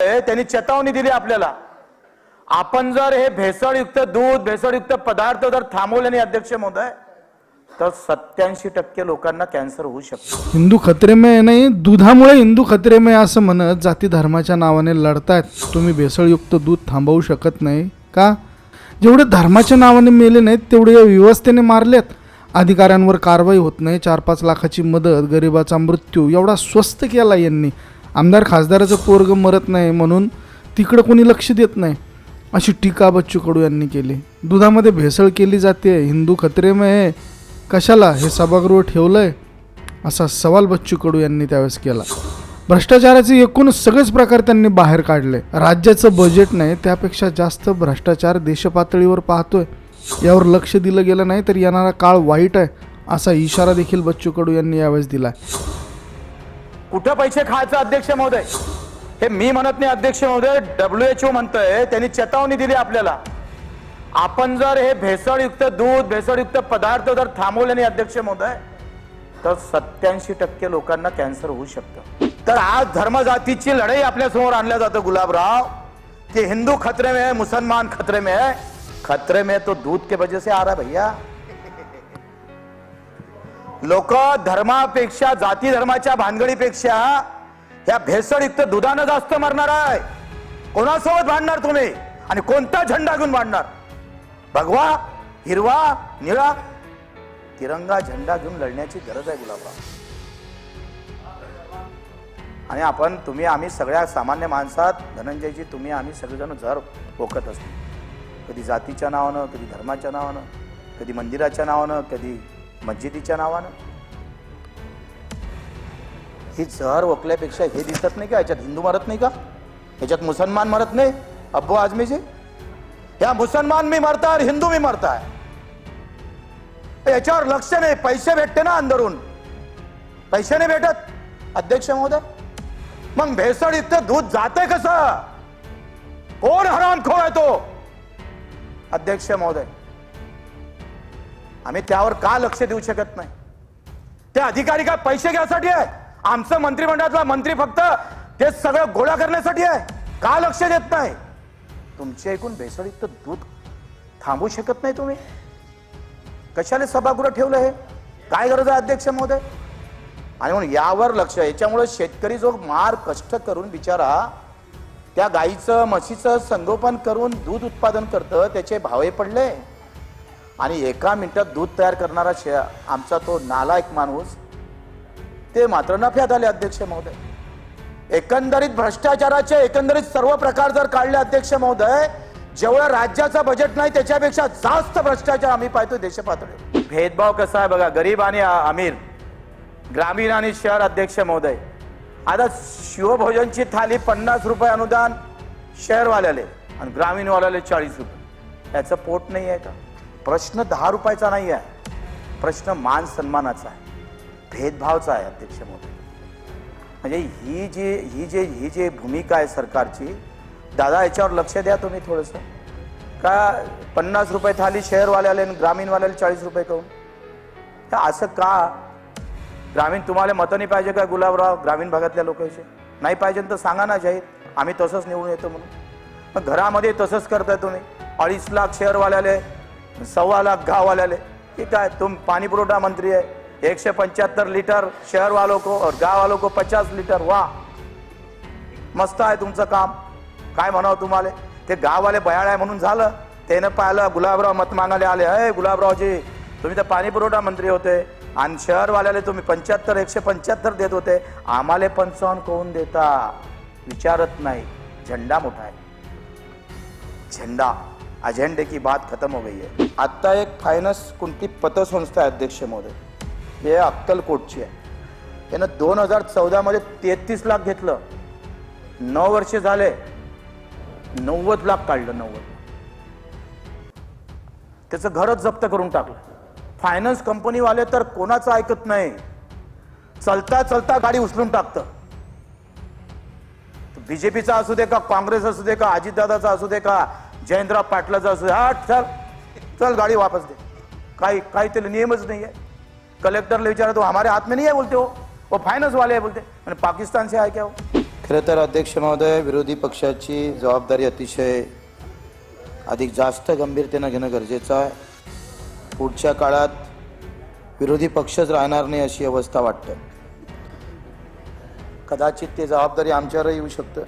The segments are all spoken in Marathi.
त्यांनी चेतावणी दिली आपल्याला. आपण जर हे भेसळयुक्त दूध भेसळयुक्त पदार्थ जर थांबवले नाही अध्यक्ष महोदय तर सत्याऐंशी टक्के लोकांना कॅन्सर होऊ शकतो. हिंदू खत्रेमय नाही दुधामुळे हिंदू खत्रेमय असं म्हणत जाती धर्माच्या नावाने लढतायत. तुम्ही भेसळयुक्त दूध थांबवू शकत नाही का? जेवढे धर्माच्या नावाने मेले नाहीत तेवढे या व्यवस्थेने मारलेत. अधिकाऱ्यांवर कारवाई होत नाही चार पाच लाखाची मदत गरिबाचा मृत्यू एवढा स्वस्त केला यांनी. आमदार खासदाराचं पोरग मरत नाही म्हणून तिकडं कोणी लक्ष देत नाही. अशी टीका बच्चू कडू यांनी केली. दुधामध्ये भेसळ केली जाते हिंदू खत्रेमय आहे कशाला हे सभागृह ठेवलं आहे असा सवाल बच्चू कडू यांनी त्यावेळेस केला. भ्रष्टाचाराचे एकूण सगळेच प्रकार त्यांनी बाहेर काढले. राज्याचं बजेट नाही त्यापेक्षा जास्त भ्रष्टाचार देशपातळीवर पाहतोय. यावर लक्ष दिलं गेलं नाही तर येणारा काळ वाईट आहे असा इशारा देखील बच्चू कडू यांनी यावेळेस दिलाय. कुठं पैसे खायचं अध्यक्ष महोदय? हे मी म्हणत नाही अध्यक्ष महोदय डब्ल्यू एच ओ म्हणतंय त्यांनी चेतावणी दिली आपल्याला. आपण जर हे भेसळयुक्त दूध भेसळयुक्त पदार्थ जर थांबवले नाही अध्यक्ष महोदय तर सत्याऐंशी टक्के लोकांना कॅन्सर होऊ शकतं. तर आज धर्मजातीची लढाई आपल्यासमोर आणल्या जातं गुलाबराव. की हिंदू खतरे में है मुसलमान खतरे में है खतरे में तो दूध के वजह से आ रहा है भैया. लोक धर्मापेक्षा जाती धर्माच्या भानगडीपेक्षा या भेसळयुक्त दुधानं जास्त मरणार आहे. कोणासोबत भांडणार तुम्ही? आणि कोणता झेंडा घेऊन भांडणार? भगवा हिरवा निळा तिरंगा झेंडा घेऊन लढण्याची गरज आहे गुलाबराव आणि आपण तुम्ही आम्ही सगळ्या सामान्य माणसात धनंजयजी तुम्ही आम्ही सगळेजण जर ओकत असतो. कधी जातीच्या नावानं कधी धर्माच्या नावानं कधी मंदिराच्या नावानं कधी मस्जिदीच्या नावानं? ही जहर ओकल्यापेक्षा हे दिसत नाही का? याच्यात हिंदू मरत नाही का? याच्यात मुसलमान मरत नाही? अब्बू आजमीजी? या मुसलमान मी मरताय हिंदू मी मरताय याच्यावर लक्ष नाही. पैसे भेटते ना अंदरून. पैसे नाही भेटत. अध्यक्ष महोदय मग भेसळ इतकं दूध जाते कसं? कोण हरामखोर आहे तो? अध्यक्ष महोदय आम्ही त्यावर का लक्ष देऊ शकत नाही? ते अधिकारी काय पैसे घ्यासाठी आहे? आमचं मंत्रिमंडळातला मंत्री फक्त ते सगळं गोळा करण्यासाठी आहे? का लक्ष देत नाही? तुमचे ऐकून भेसळीत दूध थांबू शकत नाही तुम्ही? कशाला सभागृह ठेवलं हे? काय गरज आहे अध्यक्ष महोदय? आणि म्हणून यावर लक्ष याच्यामुळे शेतकरी जो मार कष्ट करून बिचारा त्या गाईचं म्हशीचं संगोपन करून दूध उत्पादन करतं त्याचे भावे पडले. आणि एका मिनिटात दूध तयार करणारा शे आमचा तो नालायक माणूस ते मात्र नफ्यात आले अध्यक्ष महोदय. एकंदरीत भ्रष्टाचाराचे एकंदरीत सर्व प्रकार जर काढले अध्यक्ष महोदय जेवढं राज्याचं बजेट नाही त्याच्यापेक्षा जास्त भ्रष्टाचार आम्ही पाहतो देशपातळीवर. भेदभाव कसा आहे बघा गरीब आणि अमीर ग्रामीण आणि शहर अध्यक्ष महोदय. आता शिवभोजनची थाली पन्नास रुपये अनुदान शहरवाल्याले आणि ग्रामीणवाल्याले चाळीस रुपये. याचं पोट नाही आहे का? प्रश्न दहा रुपयाचा नाही आहे प्रश्न मान सन्मानाचा आहे. भेदभावचा आहे अध्यक्ष मोदी म्हणजे ही जी ही जे ही जी भूमिका आहे सरकारची दादा याच्यावर लक्ष द्या तुम्ही थोडंसं. का पन्नास रुपये थाली शहरवाल्याला आणि ग्रामीणवाल्याला चाळीस रुपये कहून तर असं का? ग्रामीण तुम्हाला मतं नाही पाहिजे का गुलाबराव? ग्रामीण भागातल्या लोकांचे नाही पाहिजे तर सांगा ना जाहीर. आम्ही तसंच निवडून येतो म्हणून. मग घरामध्ये तसंच करताय तुम्ही. अडीच लाख शहरवाल्याले सव्वा लाख गाववाल्याले. ठीक आहे तुम पाणी पुरवठा मंत्री आहे. एकशे पंच्याहत्तर लिटर शहर वालो को और गाव वालो को पचास लिटर. वा मस्त आहे तुमचं काम. काय म्हणावं तुम्हाला? ते गाववाले बयाळ आहे म्हणून झालं. त्यानं पाहिलं गुलाबराव मत मागायला आले. अय गुलाबरावजी तुम्ही तर पाणी पुरवठा मंत्री होते. आणि शहरवाल्याला तुम्ही पंच्याहत्तर एकशे पंच्याहत्तर देत होते. आम्हाला पंचावन्न कोण देता? विचारत नाही. झेंडा मोठा आहे. झेंडा. अजेंडे की बात खत्म हो गई है। आता एक फायनान्स कोणती पतसंस्था आहे अध्यक्ष महोदय? हे अक्कलकोटची आहे. त्यानं दोन हजार चौदामध्ये तेहतीस लाख घेतलं. नऊ वर्ष झाले. नव्वद लाख काढलं नव्वद. त्याचं घरच जप्त करून टाकलं. फायनान्स कंपनीवाले तर कोणाचं ऐकत नाही. चलता चलता गाडी उचलून टाकतं. बीजेपीचा असू दे का काँग्रेस असू दे का अजितदादाचा असू दे का जयंतराव पाटलाचा असू हा चल. चल गाडी वापस दे. काही काही त्याला नियमच नाही आहे. कलेक्टरला विचारा तो हमारे हात में नाही आहे बोलते हो. वो फायनान्स वाले आहे बोलते. आणि पाकिस्तानचे आहे क्या हो खरं तर अध्यक्ष महोदय विरोधी पक्षाची जबाबदारी अतिशय अधिक जास्त गंभीरतेनं घेणं गरजेचं आहे. पुढच्या काळात विरोधी पक्षच राहणार नाही अशी अवस्था वाटतं. कदाचित ते जबाबदारी आमच्यावर येऊ शकतं.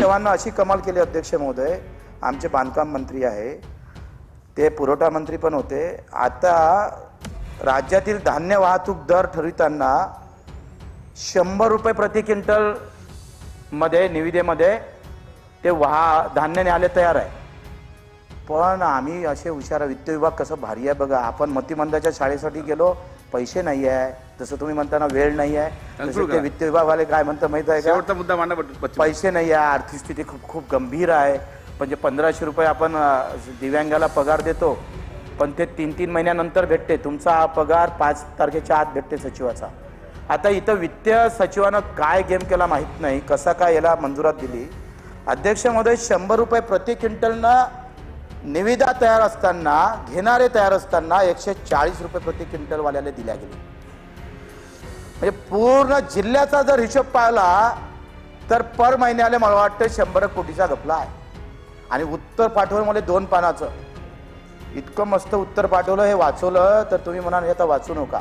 तेव्हा अशी कमाल केली अध्यक्ष महोदय. आमचे बांधकाम मंत्री आहे. ते पुरवठा मंत्री पण होते. आता राज्यातील धान्य वाहतूक दर ठरविताना शंभर रुपये प्रति क्विंटलमध्ये निविदेमध्ये ते वाहा धान्य न्यायला तयार आहे. पण आम्ही असे हुशार वित्त विभाग कसं भारी आहे बघा. आपण मतिमंदाच्या शाळेसाठी गेलो पैसे नाही आहे जसं तुम्ही म्हणता ना वेळ नाही आहे तसे ते. वित्त विभागवाले काय म्हणतं माहीत आहे का? शेवटचा मुद्दा मांडा. पैसे नाही आहे आर्थिक स्थिती खूप खूप गंभीर आहे. म्हणजे पंधराशे रुपये आपण अ, दिव्यांगाला पगार देतो पण ते तीन तीन महिन्यानंतर भेटते. तुमचा हा पगार पाच तारखेच्या आत भेटते सचिवाचा. आता इथं वित्तीय सचिवानं काय गेम केला माहीत नाही कसा काय याला मंजुरात दिली. अध्यक्ष महोदय शंभर रुपये प्रति क्विंटलनं निविदा तयार असताना घेणारे तयार असताना एकशे चाळीस रुपये प्रति क्विंटलवाल्याला दिल्या गेले. म्हणजे पूर्ण जिल्ह्याचा जर हिशोब पाहिला तर पर महिन्याला मला वाटतं शंभर कोटीचा घपला आहे. आणि उत्तर पाठवलं मला दोन पानाचं. इतकं मस्त उत्तर पाठवलं हे वाचवलं तर तुम्ही म्हणाल हे आता वाचू नका.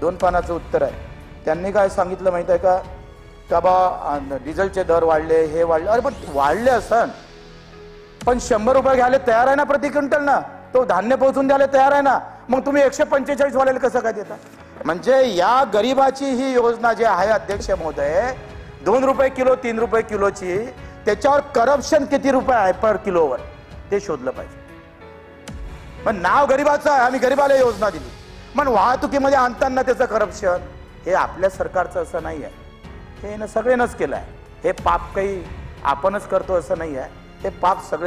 दोन पानाचं उत्तर आहे. त्यांनी काय सांगितलं माहीत आहे का? का बा डिझेलचे दर वाढले हे वाढले. अरे पण वाढले असं. पण शंभर रुपये घ्यायला तयार आहे ना प्रति क्विंटल ना? तो धान्य पोहोचून द्यायला तयार आहे ना? मग तुम्ही एकशे पंचेचाळीस वाल्याला कसं काय देता? म्हणजे या गरिबाची ही योजना जी आहे अध्यक्ष महोदय दोन रुपये किलो तीन रुपये किलोची त्याच्यावर करप्शन किती रुपये आहे पर किलोवर? ते शोधलं पाहिजे. पण नाव गरिबाचं आहे आम्ही गरिबाला योजना दिली. पण वाहतुकीमध्ये आणताना त्याचं करप्शन हे आपल्या सरकारचं असं नाही आहे हे न केलं आहे हे पाप काही आपणच करतो असं नाही आहे हे पाप सगळे